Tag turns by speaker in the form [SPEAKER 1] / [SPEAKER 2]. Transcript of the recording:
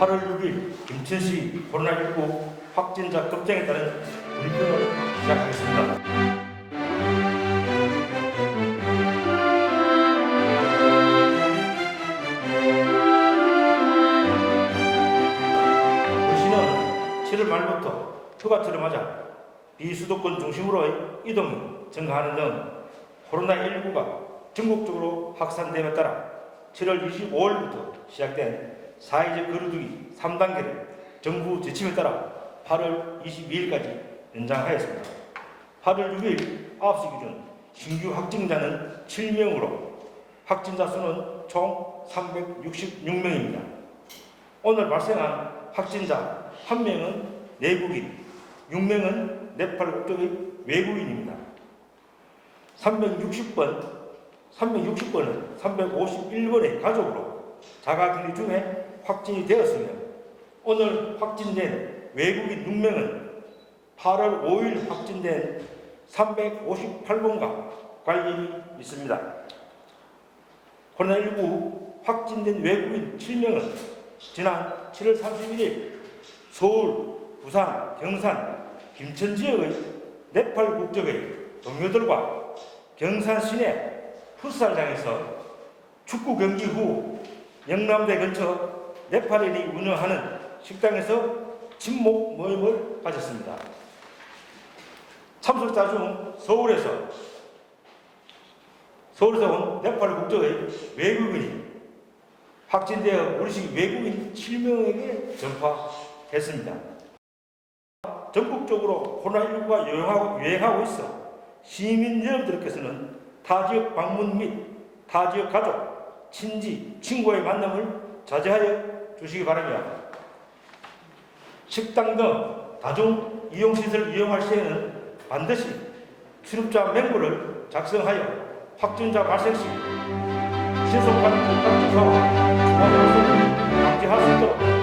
[SPEAKER 1] 인천시 코로나19 확진자 급증에 따른 브리핑을 시작하겠습니다. 도시는 7월 말부터 휴가철을 맞아 비수도권 중심으로의 이동이 증가하는 등 코로나19가 전국적으로 확산됨에 따라 7월 25일부터 시작된 사회적 거리두기 3단계를 정부 지침에 따라 8월 22일까지 연장하였습니다. 8월 6일 9시 기준 신규 확진자는 7명으로 확진자 수는 총 366명입니다. 오늘 발생한 확진자 1명은 내국인, 6명은 네팔 국적의 외국인입니다. 360번, 360번은 351번의 가족으로 자가격리 중에 확진이 되었으며 오늘 확진된 외국인 6명은 8월 5일 확진된 358번과 관련이 있습니다. 코로나19 확진된 외국인 7명은 지난 7월 31일 서울, 부산, 경산, 김천 지역의 네팔 국적의 동료들과 경산 시내 풋살장에서 축구 경기 후 영남대 근처 네팔인이 운영하는 식당에서 친목 모임을 가졌습니다. 참석자 중 서울에서 서울에서 온 네팔 국적의 외국인이 확진되어 우리식 외국인 7명에게 전파했습니다. 전국적으로 코로나19가 유행하고, 유행하고 있어 시민 여러분들께서는 타 지역 방문 및 타 지역 가족, 친지, 친구와의 만남을 자제하여 주시기 바랍니다. 식당 등 다중 이용시설을 이용할 시에는 반드시 출입자 맹구를 작성하여 확진자 발생 시 신속한 건강 조사와 중화병소를 방지할 수 있도록